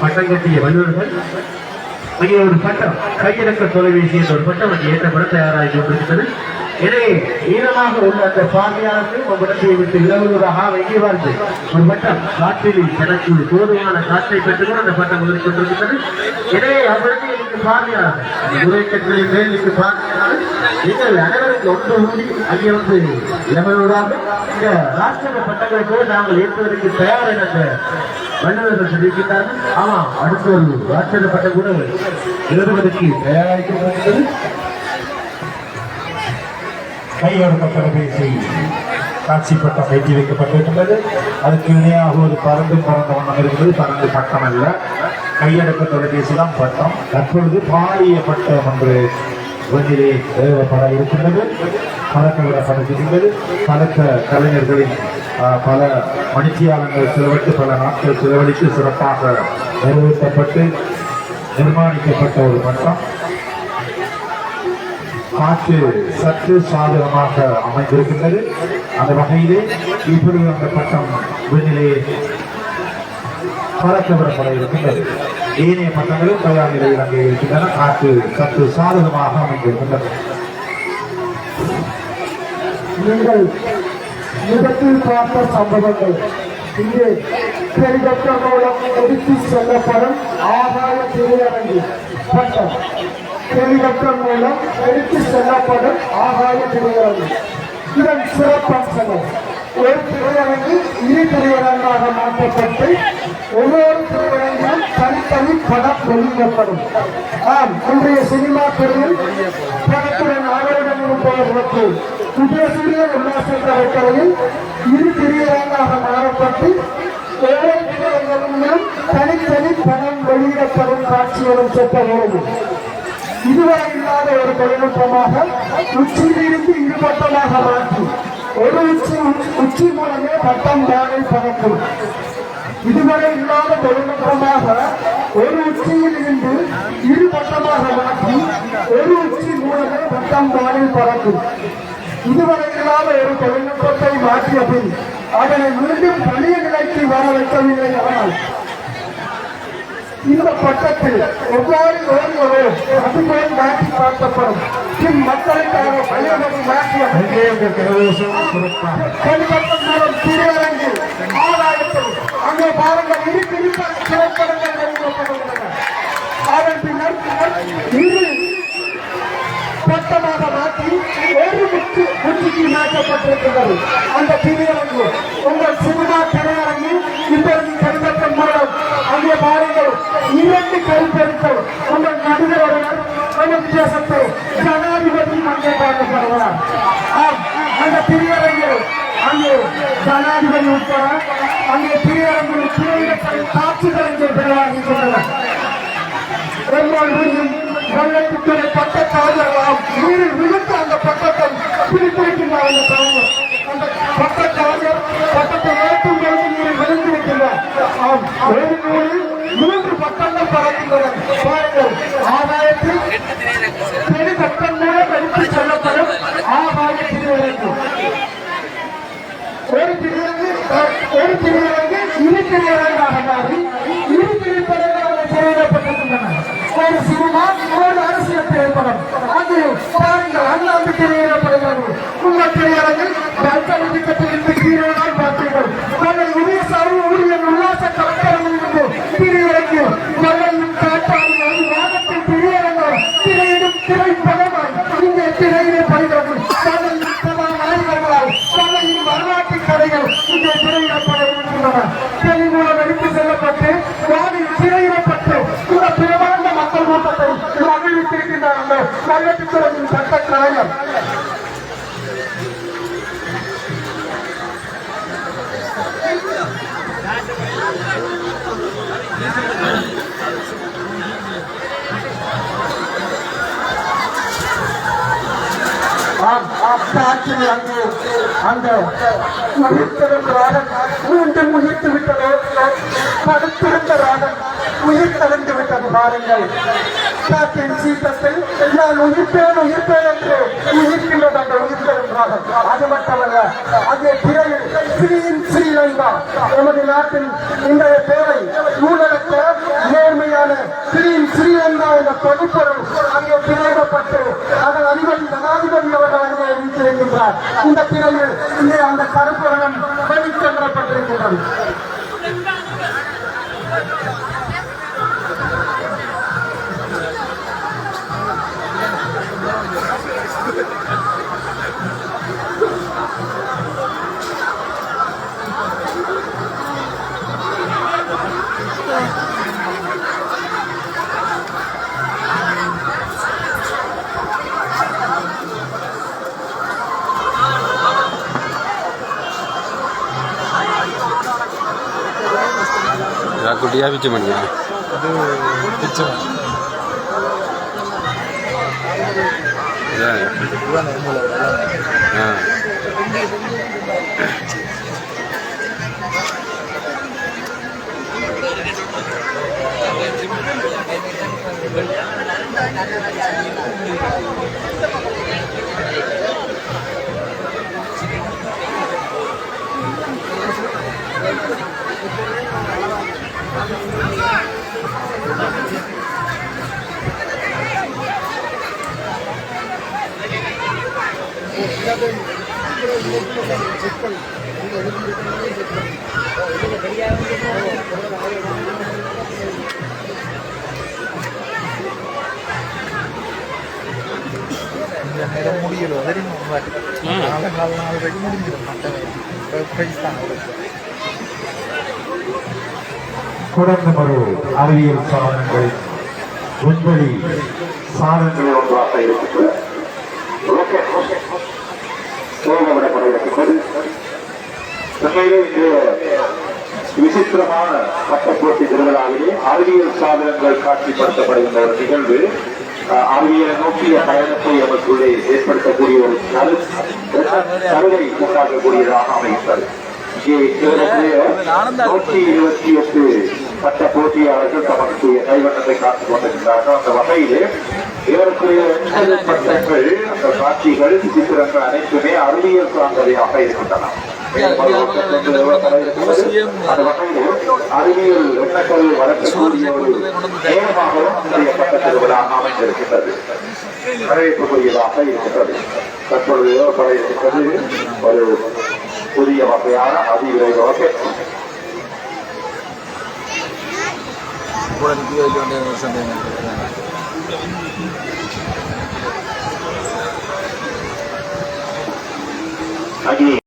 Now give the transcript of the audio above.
பட்டம் கட்டிய வல்லுநர்கள். இங்கே ஒரு பட்டம் கையிறக்க தொலைபேசி என்ற ஒரு பட்டம் அங்கே ஏற்றப்பட தயாராகி கொண்டிருக்கிறது. எனவே ஈரமாக உள்ள அந்த பார்வையாளர்கள் உங்களிடத்தை விட்டு விலகுவதாக வைகை வாழ்ந்து ஒரு பட்டம் காற்றில் தனக்கு போதுமான காற்றை பெற்றுக்கொண்டு அந்த பட்டம் உதவி கொண்டிருக்கிறது. எனவே அவ்விடத்தில் எனக்கு பார்வையாளர்கள் உரைக்கட்டில் மேல் நிற்கு பார்வையாளர்கள் நீங்கள் அனைவருக்கு ஒன்று கூடி அங்கே வந்து இளமையோடாக இந்த ராஷ்டிர பட்டங்களை கூட நாங்கள் ஏற்பதற்கு தயார் என்ற வல்லுநர்கள் தெரிவிக்கின்றார்கள் ஆமாம் அடுத்த ஒரு ராஷ்டிர பட்டம் கூட எழுதுவதற்கு தயாரிக்கப்பட்டிருக்கிறது. கையெழுத்த தொலைபேசி காட்சி பட்டம் ஏற்றி வைக்கப்பட்டிருக்கின்றது. அதுக்கு இணையாக ஒரு பறந்து பறந்த வண்ணம் இருக்கிறது பறந்து பட்டம் அல்ல கையடக்க தொலைபேசி தான் பட்டம். தற்பொழுது பாலிய பட்டம் என்று வெளியிலே தேவைப்பட இருக்கின்றது. பழக்க விடப்பட்டிருக்கின்றது. பழக்க கலைஞர்களின் பல மணித்தியாலங்கள் செலவிட்டு பல நாட்கள் செலவழித்து சிறப்பாக நிறைவேற்றப்பட்டு நிர்மாணிக்கப்பட்ட ஒரு மன்றம் காற்று சற்று சாதகமாக அமைந்திருக்கின்றது. அந்த வகையிலே இப்பொழுது அந்த பட்டம் விண்ணிலே பறக்க விடப்பட இருக்கின்றது. ஏனைய பட்டங்களும் தயார் நிலையில் அங்கே இருக்கின்றன. காற்று சற்று சாதகமாக அமைந்திருக்கின்றது. நீங்கள் விபத்தில் பார்த்த சம்பவங்கள் இங்கே ஹெலிகாப்டர் மூலம் எடுத்து செல்லப்படும் ஆகாய திரையரங்கு பட்டம் ஹெலிகாப்டர் மூலம் எடுத்து செல்லப்படும் ஆகாய திரையரங்கு இதன் சிறப்பம்சங்கள் ஒரு திரையரங்கு இரு திரையரங்காக மாற்றப்பட்டு ஒவ்வொரு திரையரங்கிலும் தனித்தனி படம் வெளியிடப்படும் ஆம் இன்றைய சினிமா துறையில் படத்துடன் ஆக ஆதரவுடன் புதிய உதயசூரிய உல்லாச கலைக்கலையில் இரு திரையரங்காக மாறப்பட்டு ஒவ்வொரு திரையரங்கிலும் தனித்தனி பணம் வெளியிடப்படும் காட்சிகளும் செப்ப இதுவரை இல்லாத ஒரு தொழில்நுட்பமாக உச்சியிலிருந்து இருபட்டமாக மாற்றி ஒரு உச்சி உச்சி மூலமே பட்டம் தானே பறக்கும் இதுவரை இல்லாத தொழில்நுட்பமாக ஒரு உச்சியில் இருந்து இரு பட்டமாக மாற்றி ஒரு உச்சி மூலமே பட்டம் தானில் பறக்கும். இதுவரை இல்லாத ஒரு தொழில்நுட்பத்தை மாற்றிய பின் அதனை மீண்டும் பழைய நிலைக்கு வர வைக்கவில்லை ஆனால் இந்த பட்டத்தில் எவ்வாறு ஓடுவதோ அதுபோல் மாற்றி பார்க்கப்படும். பின் மக்களுக்காக பழையபடி மாற்றிய கலிபட்டம் மூலம் திரையரங்கு ஆதாயத்தில் அங்கே பாருங்கள் இரு திருப்ப திரைப்படங்கள் வெளியிடப்படுகின்றன அதன் பின்னர் இரு பட்டமாக மாற்றி ஒரு முத்து முற்றுக்கு மாற்றப்பட்டிருக்கிறது அந்த திரையரங்கு உங்கள் சினிமா திரையரங்கு இப்பொழுது கலிபட்டம் மூலம் அங்கே பாருங்கள் இரண்டு கருத்தரித்தல் உங்கள் நடுவர் ஒருவர் நமது தேசத்தை ஜனாதிபதி அங்கே பார்க்கப்படுகிறார் ஆம் அந்த திரையரங்கில் அங்கே ஜனாதிபதி உட்பட அங்கே திரையரங்கில் திரையிடப்படும் காட்சிகள் இங்கே பெறவாகின்றன எம்மாள் வெள்ளத்துறை பட்டக்காரர்களாம் நீரில் விழுந்து அந்த பட்டத்தை பிடித்திருக்கின்றார் மூன்று பட்டங்கள் பறக்கின்றன ஆதாயத்தில் பெரு பட்டம் மூலம் செல்லப்படும் ஆதாய ஒரு திரையரங்கு ஒரு இரு மாறி இரு திரையிடப்பட்டிருக்கின்றன ஒரு சினிமா ஒரு அரசியல் திரைப்படம் அது பாருங்கள் அண்ணாந்து திரையிடப்படுகிறது ফিরে உயிர்த்தெழுந்த ராகன் மீண்டும் உயிர்த்து விட்டதோ படுத்திருந்த உயிர் உயிர்த்தெழுந்து விட்டது பாருங்கள். காற்றின் சீட்டத்தில் நான் உயிர்ப்பேன் உயிர்ப்பேன் என்று உயிர்க்கின்றது அந்த உயிர்த்தெழுந்தார்கள் அது மட்டுமல்ல அதே திரையில் ஸ்ரீயின் ஸ்ரீலங்கா நமது நாட்டின் இன்றைய தேவை நூலகத்த நேர்மையான ஸ்ரீயின் ஸ்ரீலங்கா என்ற தொகுப்பொருள் அங்கே திரையிடப்பட்டு இந்த திரையில் இங்கே அந்த கருப்பொருளும் வெளிக்கொணரப்பட்டிருக்கின்றது குட்டியாக பிச்சு பண்ணிக்கலாம் ஆ முடியல தெரியுமா நாலு நாலு நாலரைக்கு முடிஞ்சிடும் மற்ற ப்ரைஸ் தான் அவருக்கு குடந்தமரு அறிவியல் சாதனங்களின் விண்வெளி சாதனங்களில் ஒன்றாக இருக்கின்ற rocket இருக்கின்றது. உண்மையிலே இன்றைய விசித்திரமான பட்டப்போட்டி திருவிழாவிலே அறிவியல் சாதனங்கள் காட்சிப்படுத்தப்படுகின்ற ஒரு நிகழ்வு. அறிவியலை நோக்கிய பயணத்தை அவர்களுடைய ஏற்படுத்தக்கூடிய ஒரு கரு கருவை உண்டாக்கக்கூடியதாக அமைகின்றது. இங்கே நூற்றி இருபத்தி எட்டு பட்ட போட்டியாளர்கள் தமக்கு கைவண்ணத்தை காத்துக் கொண்டிருக்கிறார்கள் அந்த வகையிலே எண்பது பட்டங்கள் அந்த காட்சிகள் சித்திரங்கள் அனைத்துமே அறிவியல் சார்ந்தவையாக இருக்கின்றன. அறிவியல் எண்ணக்கல்வி வளர்க்கக்கூடிய ஒரு நேரமாகவும் இன்றைய பட்ட திருவிழா அமைந்திருக்கின்றது. வரவேற்புக்குரியதாக இருக்கின்றது. தற்பொழுது இருக்கின்றது ஒரு புதிய வகையான அதிவிரைவு കൂടെ ഉപയോഗിച്ചുകൊണ്ട് ദിവസം തേങ്ങ